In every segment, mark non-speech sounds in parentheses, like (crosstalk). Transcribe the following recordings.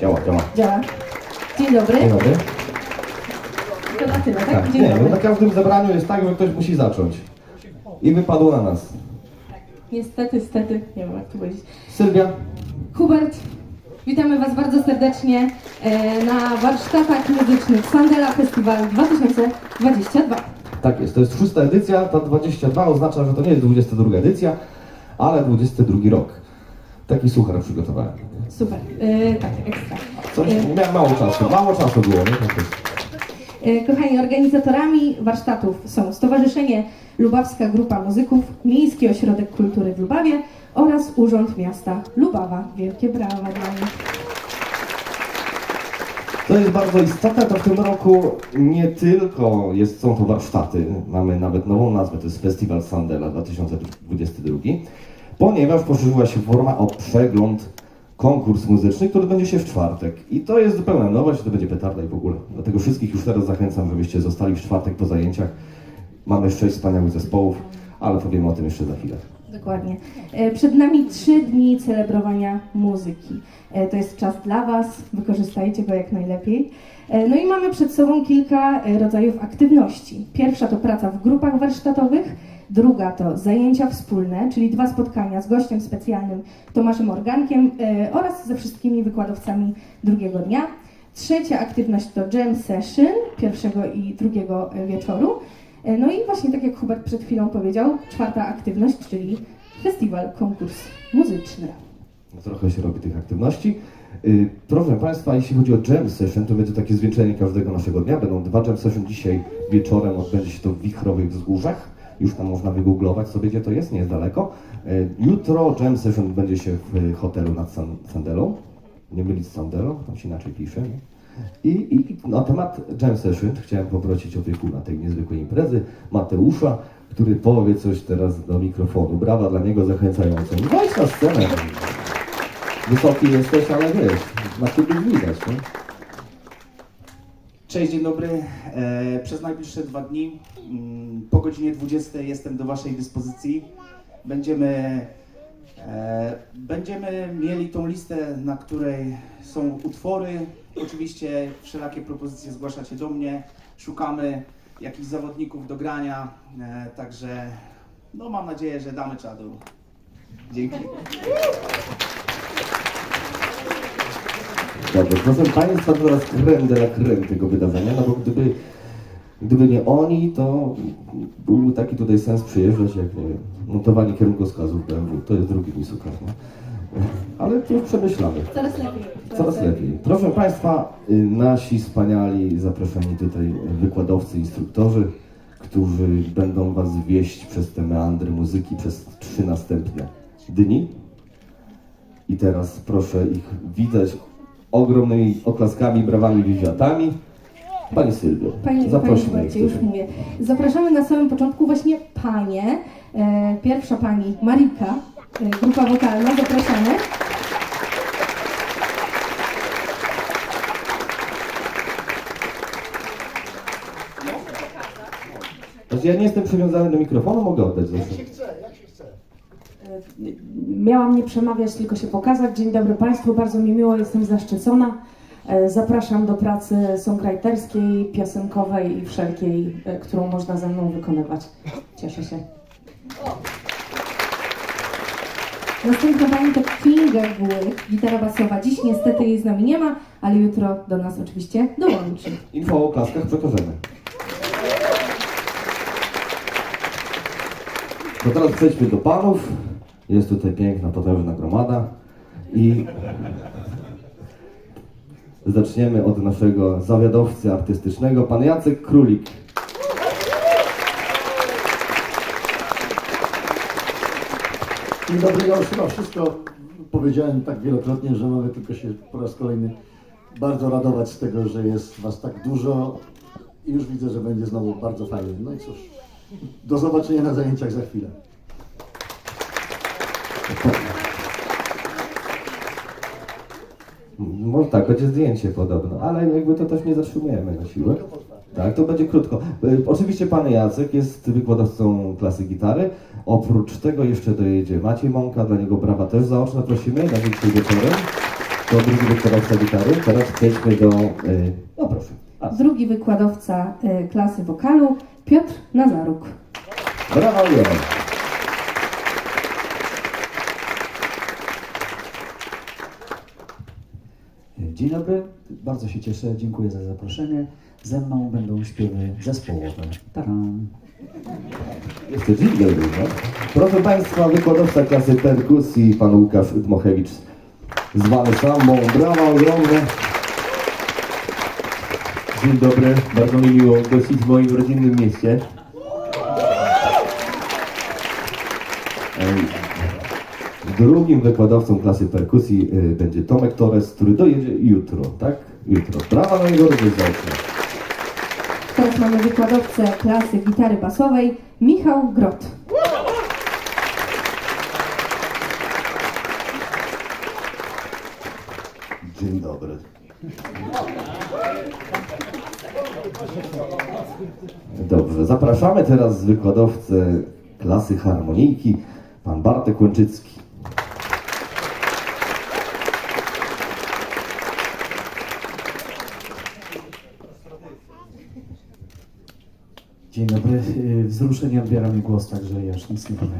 Działa, działa. Działa. Dzień dobry. Dzień dobry. To na tyle, tak? Tak, Dzień nie, no na każdym zebraniu jest tak, że ktoś musi zacząć. I wypadło na nas. Niestety, stety, nie wiem jak to powiedzieć. Sylwia, Hubert, witamy Was bardzo serdecznie e, na warsztatach muzycznych Sandela Festival 2022. tak jest, to jest szósta edycja, ta 22 oznacza, że to nie jest 22 edycja, ale 22 rok. Taki suchar przygotowałem. Super, e, tak, ekstra. Coś, E, miałem mało czasu, mało czasu było, nie? Tak. E, Kochani, organizatorami warsztatów są Stowarzyszenie Lubawska Grupa Muzyków, Miejski Ośrodek Kultury w Lubawie oraz Urząd Miasta Lubawa. Wielkie brawa dla nich. To jest bardzo istotne, to w tym roku nie tylko jest, są to warsztaty, mamy nawet nową nazwę, to jest Festiwal Sandela 2022, ponieważ poszerzyła się forma o przegląd, konkurs muzyczny, który będzie się w czwartek. I to jest zupełna nowość, to będzie petarda i w ogóle. Dlatego wszystkich już teraz zachęcam, żebyście zostali w czwartek po zajęciach. Mamy sześć wspaniałych zespołów, ale powiemy o tym jeszcze za chwilę. Dokładnie. E, Przed nami trzy dni celebrowania muzyki. E, To jest czas dla Was, wykorzystajcie go jak najlepiej. E, No i mamy przed sobą kilka rodzajów aktywności. Pierwsza to praca w grupach warsztatowych, druga to zajęcia wspólne, czyli dwa spotkania z gościem specjalnym Tomaszem Organkiem e, oraz ze wszystkimi wykładowcami drugiego dnia. Trzecia aktywność to jam session pierwszego i drugiego e, wieczoru. E, No i właśnie tak jak Hubert przed chwilą powiedział, czwarta aktywność, czyli festiwal, konkurs muzyczny. Trochę się robi tych aktywności. Y, Proszę Państwa, jeśli chodzi o jam session, to będzie takie zwieńczenie każdego naszego dnia. Będą dwa jam session dzisiaj wieczorem, odbędzie się to w Wichrowych Wzgórzach. Już tam można wygooglować sobie, gdzie to jest, nie jest daleko. Y, Jutro jam session będzie się w hotelu nad San, Sandelą. Nie mylić z Sandelą, tam się inaczej pisze. I, I na temat jam session chciałem poprosić opiekuna tej niezwykłej imprezy, Mateusza, który powie coś teraz do mikrofonu. Brawa dla niego zachęcające. Wejdź na scenę. Wysoki jesteś, ale wiesz, na ciebie widać, nie? Cześć, dzień dobry. E, przez najbliższe dwa dni mm, po godzinie 20 jestem do Waszej dyspozycji. Będziemy, e, będziemy mieli tą listę, na której są utwory. Oczywiście wszelakie propozycje zgłaszacie do mnie. Szukamy jakichś zawodników do grania, e, także no, mam nadzieję, że damy czadu. Dzięki. Dobrze, proszę Państwa, teraz creme de la creme tego wydarzenia, no bo gdyby, gdyby nie oni, to byłby taki tutaj sens przyjeżdżać, jak nie wiem, montowanie kierunkowskazów BMW, to jest drugi Misuka, nie? Ale to już przemyślamy. Coraz lepiej. Coraz lepiej. Proszę Państwa, y, nasi wspaniali zaproszeni tutaj wykładowcy, instruktorzy, którzy będą Was wieść przez te meandry muzyki przez trzy następne dni. I teraz proszę ich widać ogromnymi oklaskami, brawami, wiwiatami. Pani Sylwio, Panie, panie zaprosimy Hubercie, już mówię. Zapraszamy na samym początku właśnie panie. E, pierwsza pani Marika, e, grupa wokalna, zapraszamy. Znaczy, ja nie jestem przywiązany do mikrofonu, mogę oddać zresztą. Miałam nie przemawiać, tylko się pokazać. Dzień dobry Państwu, bardzo mi miło, jestem zaszczycona. E, Zapraszam do pracy songwriterskiej, piosenkowej i wszelkiej, e, którą można ze mną wykonywać. Cieszę się. Następna pani to Kinga Głyk, gitara basowa. Dziś niestety jej z nami nie ma, ale jutro do nas oczywiście dołączy. Info o oklaskach przekażemy. To teraz przejdźmy do panów. Jest tutaj piękna, potężna gromada. I zaczniemy od naszego zawiadowcy artystycznego, pan Jacek Królik. Dzień dobry, ja już chyba wszystko powiedziałem tak wielokrotnie, że mamy tylko się po raz kolejny bardzo radować z tego, że jest Was tak dużo i już widzę, że będzie znowu bardzo fajnie. No i cóż, do zobaczenia na zajęciach za chwilę. Może tak, będzie zdjęcie podobno, ale jakby to też nie zatrzymujemy na siłę. Tak, to będzie krótko. Y, Oczywiście pan Jacek jest wykładowcą klasy gitary. Oprócz tego jeszcze dojedzie Maciej Mąka, dla niego brawa też zaoczne prosimy na dzisiaj wieczorem. To drugi wykładowca gitary. Teraz przejdźmy do... y, No proszę. A, Drugi wykładowca e, klasy wokalu Piotr Nazaruk. brawa, Jurek. Dzień dobry, bardzo się cieszę, dziękuję za zaproszenie. Ze mną będą śpiewy zespołowe. Taran! Jeszcze jingle był, no. Proszę Państwa, wykładowca klasy perkusji, pan Łukasz Dmochewicz, zwany Sambą. Brawa ogromne. Dzień dobry, bardzo mi miło gościć w moim rodzinnym mieście. Ej, Drugim wykładowcą klasy perkusji y, będzie Tomek Torres, który dojedzie jutro, tak? Jutro. Brawa na jego zaocznie. Teraz mamy wykładowcę klasy gitary basowej Michał Grot. Dzień dobry. Dobrze, zapraszamy teraz wykładowcę klasy harmonijki, pan Bartek Łęczycki. Dzień dobry, y, wzruszenie odbiera mi głos, także ja już nic nie powiem.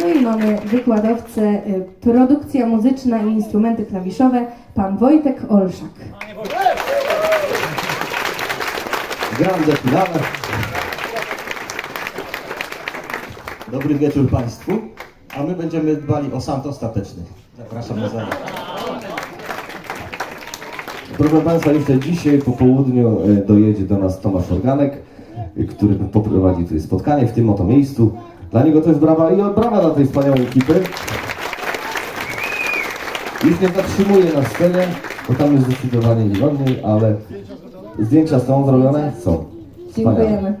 No i mamy wykładowcę y, produkcja muzyczna i instrumenty klawiszowe pan Wojtek Olszak. Grande finale. Dobry wieczór Państwu, a my będziemy dbali o sąd ostateczny. Zapraszam na zajęcie. Proszę Państwa, jeszcze dzisiaj po południu e, dojedzie do nas Tomasz Organek, który poprowadzi tutaj spotkanie w tym oto miejscu. Dla niego też brawa i brawa dla tej wspaniałej ekipy. Już nie zatrzymuję na scenie, bo tam jest zdecydowanie niegodniej, ale zdjęcia są zrobione? Są. Wspaniałe. Dziękujemy.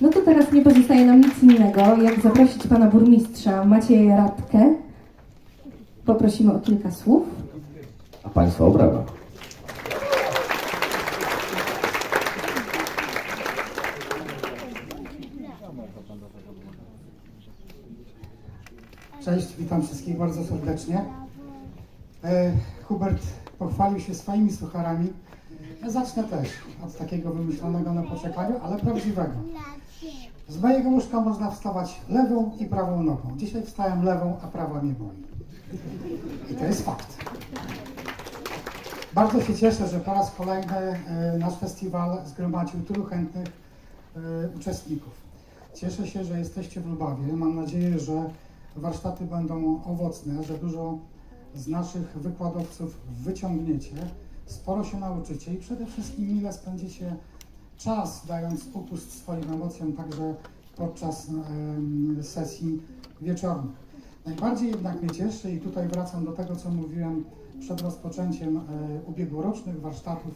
No to teraz nie pozostaje nam nic innego, jak zaprosić pana burmistrza Macieja Radkę. Poprosimy o kilka słów. Państwa o brawa. Cześć, witam wszystkich bardzo serdecznie. E, Hubert pochwalił się swoimi sucharami. Ja zacznę też od takiego wymyślonego na poczekaniu, ale prawdziwego. Z mojego łóżka można wstawać lewą i prawą nogą. Dzisiaj wstałem lewą, a prawa mnie boli. I to jest fakt. Bardzo się cieszę, że po raz kolejny e, nasz festiwal zgromadził tylu chętnych e, uczestników. Cieszę się, że jesteście w Lubawie. Mam nadzieję, że warsztaty będą owocne, że dużo z naszych wykładowców wyciągniecie, sporo się nauczycie i przede wszystkim mile spędzicie czas, dając upust swoim emocjom także podczas em, sesji wieczornych. Najbardziej jednak mnie cieszy i tutaj wracam do tego, co mówiłem przed rozpoczęciem e, ubiegłorocznych warsztatów,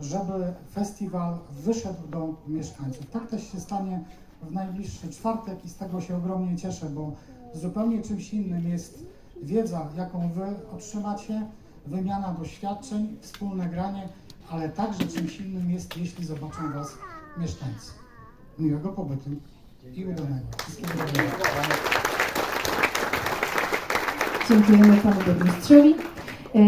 żeby festiwal wyszedł do mieszkańców. Tak też się stanie w najbliższy czwartek i z tego się ogromnie cieszę, bo zupełnie czymś innym jest wiedza, jaką Wy otrzymacie, wymiana doświadczeń, wspólne granie, ale także czymś innym jest, jeśli zobaczą Was mieszkańcy. Miłego pobytu i udanego. Wszystkiego dobrego. Dziękujemy panu burmistrzowi. E,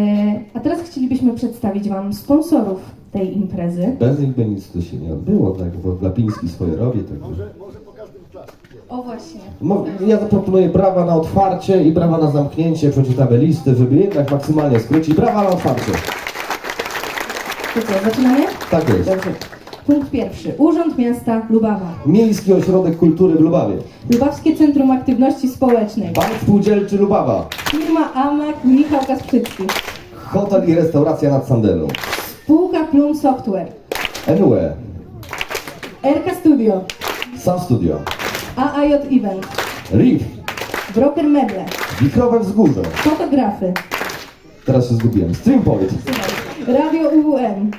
A teraz chcielibyśmy przedstawić wam sponsorów tej imprezy. Bez nich by nic tu się nie odbyło, tak, bo Glapiński swoje robi. Także. O właśnie. Mo- Ja zaproponuję brawa na otwarcie i brawa na zamknięcie. Przeczytamy listę, żeby jednak maksymalnie skrócić. Brawa na otwarcie. To co, zaczynamy? Tak jest. Dobrze. Punkt pierwszy. Urząd Miasta Lubawa. Miejski Ośrodek Kultury w Lubawie. Lubawskie Centrum Aktywności Społecznej. Bank Spółdzielczy Lubawa. Firma AMAK Michał Kasprzycki. Hotel i restauracja nad Sandelą. Spółka Plum Software. NUE. RK Studio. Sam Studio. AAJ Event. RIF. Broker Meble. Wichrowe Wzgórze. Fotografy. Teraz się zgubiłem. Streampoint. Radio UWM.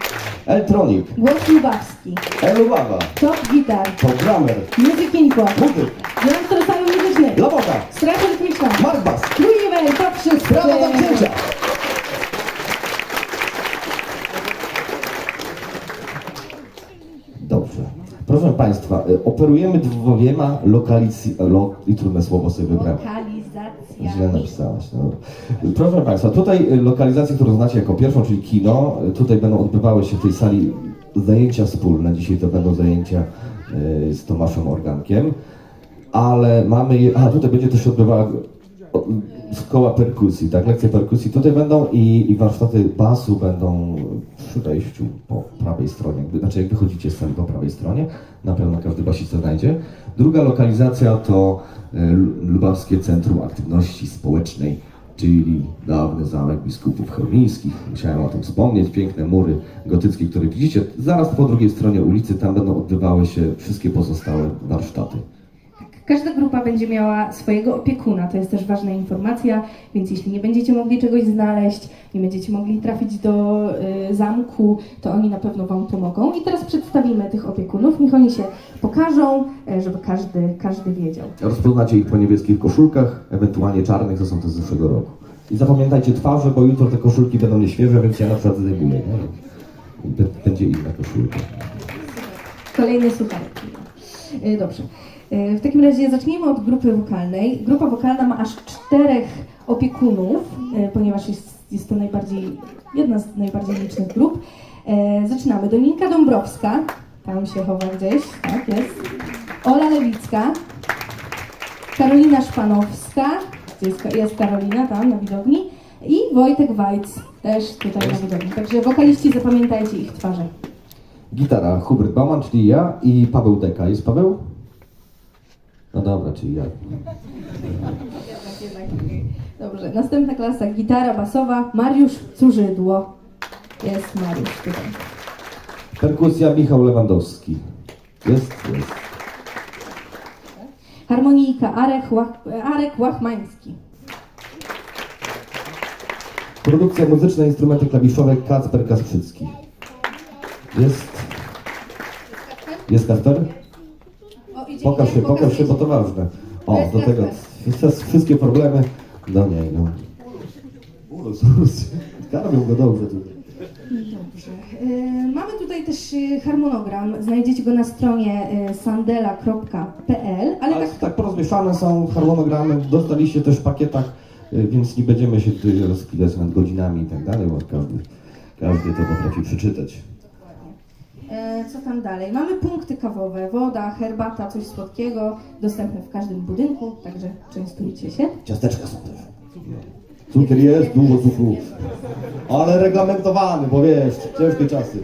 Eltronic. Głos Lubawski. E-Lubawa. Top Gitar. Programmer. Music Info. Muzyk. Dyrektor Sali Muzycznej. Rytmiczna. Marbas. Trójnivel. To wszyscy. Brawa zamknięcia. Dobrze. Proszę Państwa. Y, operujemy dwiema lokalizacji... Lo, I trudne słowo sobie wybrałem. Źle Lokalizacjami. napisałaś. No. Proszę Państwa, tutaj y, lokalizację, którą znacie jako pierwszą, czyli kino, y, tutaj będą odbywały się w tej sali zajęcia wspólne. Dzisiaj to będą zajęcia y, z Tomaszem Organkiem, ale mamy, je, a tutaj będzie też się odbywała szkoła perkusji, tak, lekcje perkusji tutaj będą i, i warsztaty basu będą przy wejściu po prawej stronie, znaczy jak wychodzicie z sali po prawej stronie, na pewno każdy basista znajdzie. Druga lokalizacja to y, Lubawskie Centrum Aktywności Społecznej, czyli dawny zamek biskupów chełmińskich. Musiałem o tym wspomnieć, piękne mury gotyckie, które widzicie. Zaraz po drugiej stronie ulicy, tam będą odbywały się wszystkie pozostałe warsztaty. Każda grupa będzie miała swojego opiekuna, to jest też ważna informacja, więc jeśli nie będziecie mogli czegoś znaleźć, nie będziecie mogli trafić do y, zamku, to oni na pewno Wam pomogą. I teraz przedstawimy tych opiekunów, niech oni się pokażą, y, żeby każdy, każdy wiedział. Rozpoznacie ich po niebieskich koszulkach, ewentualnie czarnych, to są te z zeszłego roku. I zapamiętajcie twarze, bo jutro te koszulki będą nieświeże, więc ja na przykład zdejmuję. Będzie inna koszulka. Kolejne sucharki. Y, Dobrze. W takim razie zacznijmy od grupy wokalnej. Grupa wokalna ma aż czterech opiekunów, y, ponieważ jest, jest to najbardziej, jedna z najbardziej licznych grup. Y, Zaczynamy. Dominika Dąbrowska, tam się chowa gdzieś, tak jest. Ola Lewicka, Karolina Szpanowska, gdzie jest, jest Karolina tam na widowni i Wojtek Wajc, też tutaj na widowni. Także wokaliści zapamiętajcie ich twarze. Gitara Hubert Bauman, czyli ja i Paweł Deka. Jest Paweł? No dobra, czyli ja. Jednak, jednak. Dobrze, następna klasa gitara basowa Mariusz Curzydło. Jest Mariusz tutaj. Perkusja Michał Lewandowski. Jest, jest. Harmonijka Arek, Łach, Arek Łachmański. Produkcja muzyczna, instrumenty klawiszowe Kacper Kasprzycki. Jest. Jest Kasper? Pokaż się, pokaż się, bo to ważne. O, do tego. Wszystkie problemy do niego. Uzus, karmią go dobrze tutaj. Dobrze. Y, Mamy tutaj też y, harmonogram. Znajdziecie go na stronie y, sandela.pl, ale Ale tak tak porozmieszane są harmonogramy, dostaliście też w pakietach, więc nie będziemy się tutaj rozpilać nad godzinami i tak dalej, bo każdy, każdy to potrafi przeczytać. Co tam dalej? Mamy punkty kawowe, woda, herbata, coś słodkiego, dostępne w każdym budynku, także częstujcie się. Ciasteczka są też. Cukier jest, dużo cukru. Ale reglamentowany, bo wiesz, ciężkie czasy.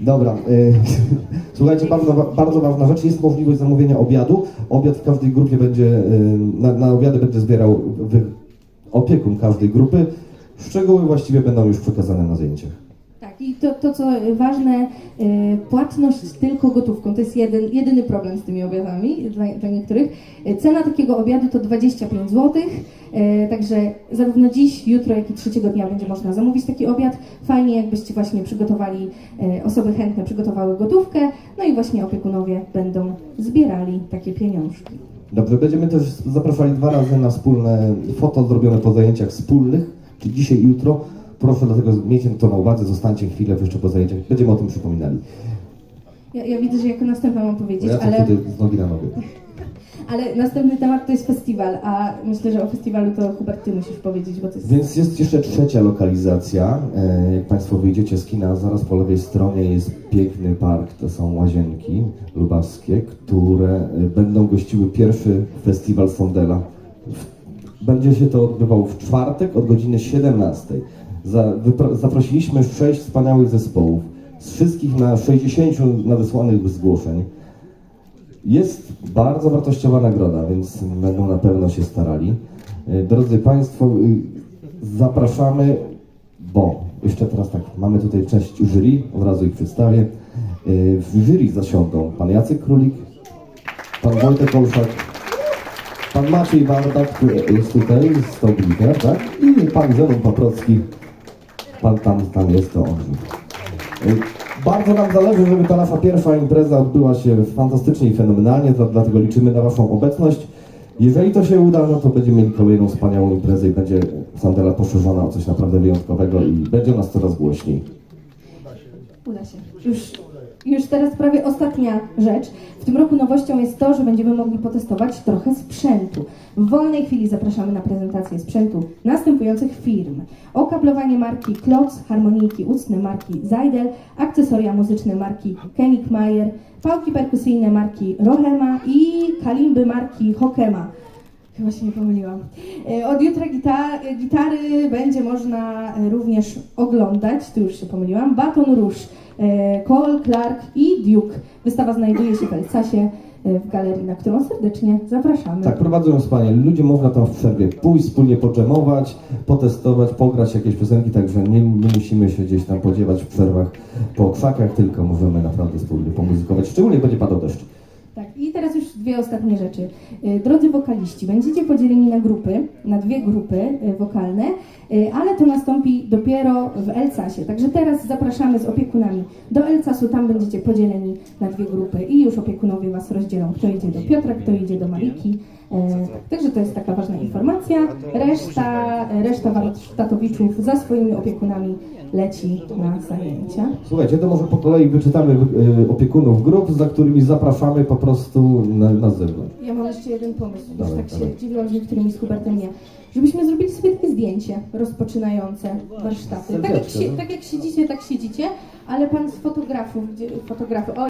Dobra, y, (laughs) słuchajcie, bardzo, bardzo ważna rzecz, jest możliwość zamówienia obiadu. Obiad w każdej grupie będzie, y, na, na obiady będzie zbierał opiekun każdej grupy. Szczegóły właściwie będą już przekazane na zdjęciach. Tak, i to, to co ważne, y, płatność tylko gotówką. To jest jeden, jedyny problem z tymi obiadami dla, dla niektórych. Y, Cena takiego obiadu to 25 zł, y, także zarówno dziś, jutro, jak i trzeciego dnia będzie można zamówić taki obiad. Fajnie, jakbyście właśnie przygotowali, y, osoby chętne przygotowały gotówkę, no i właśnie opiekunowie będą zbierali takie pieniążki. Dobrze, będziemy też zapraszali dwa razy na wspólne foto zrobione po zajęciach wspólnych, czyli dzisiaj i jutro. Proszę dlatego miejcie to na uwadze, zostańcie chwilę jeszcze po zajęciach, będziemy o tym przypominali. Ja, ja widzę, że jako następna mam Bo powiedzieć, ja ale... wtedy z nogi na nogę. (laughs) Ale następny temat to jest festiwal, a myślę, że o festiwalu to Hubert ty musisz powiedzieć, bo to jest... Więc jest jeszcze trzecia lokalizacja. E, Jak Państwo wyjdziecie z kina, zaraz po lewej stronie jest piękny park, to są łazienki lubawskie, które e, będą gościły pierwszy festiwal Sondela. Będzie się to odbywało w czwartek od godziny 17. Zaprosiliśmy sześć wspaniałych zespołów. Z wszystkich na 60 nadesłanych zgłoszeń. Jest bardzo wartościowa nagroda, więc będą na pewno się starali. E, Drodzy Państwo, y, zapraszamy, bo jeszcze teraz tak, mamy tutaj część jury, od razu ich przedstawię. E, W jury zasiądą pan Jacek Królik, pan Wojtek Olszak, pan Maciej Warda, który jest tutaj, z Stolbnika, tak? I pan Zenon Paprocki, pan tam, tam jest, to on. E, Bardzo nam zależy, żeby ta nasza pierwsza impreza odbyła się fantastycznie i fenomenalnie, dla- dlatego liczymy na Waszą obecność. Jeżeli to się uda, no to będziemy mieli kolejną wspaniałą imprezę i będzie Sandela poszerzona o coś naprawdę wyjątkowego i będzie nas coraz głośniej. Uda się. Już już teraz prawie ostatnia rzecz. W tym roku nowością jest to, że będziemy mogli potestować trochę sprzętu. W wolnej chwili zapraszamy na prezentację sprzętu następujących firm. Okablowanie marki Klotz, harmonijki ustne marki Zajdel, akcesoria muzyczne marki Kenik Mayer, pałki perkusyjne marki Rohema i kalimby marki Hokema. Chyba się nie pomyliłam. E, Od jutra gita- gitary będzie można e, również oglądać, tu już się pomyliłam, Baton Rouge, e, Cole, Clark i Duke. Wystawa znajduje się w Elsasie, w galerii, na którą serdecznie zapraszamy. Tak, prowadzą Panie, ludzie można tam w przerwie pójść, wspólnie podżemować, potestować, pograć jakieś piosenki, także nie, nie musimy się gdzieś tam podziewać w przerwach po krzakach, tylko możemy naprawdę wspólnie pomuzykować, szczególnie będzie padał deszcz. Tak, i teraz już dwie ostatnie rzeczy. Y, Drodzy wokaliści, będziecie podzieleni na grupy, na dwie grupy y, wokalne, y, ale to nastąpi dopiero w Elcasie. Także teraz zapraszamy z opiekunami do Elcasu, tam będziecie podzieleni na dwie grupy i już opiekunowie Was rozdzielą, kto idzie do Piotra, kto idzie do Mariki. E, Także to jest taka ważna informacja. Reszta, reszta warsztatowiczów za swoimi opiekunami leci na zajęcia. Słuchajcie, to może po kolei wyczytamy y, opiekunów grup, za którymi zapraszamy po prostu na, na zewnątrz. Ja mam jeszcze jeden pomysł, już Dawaj, tak się dawaj. dziwiłam z niektórymi z Hubertem nie. Żebyśmy zrobili sobie takie zdjęcie rozpoczynające warsztaty. Tak jak, no. tak jak siedzicie, tak siedzicie, ale pan z fotografów, gdzie, fotografy, o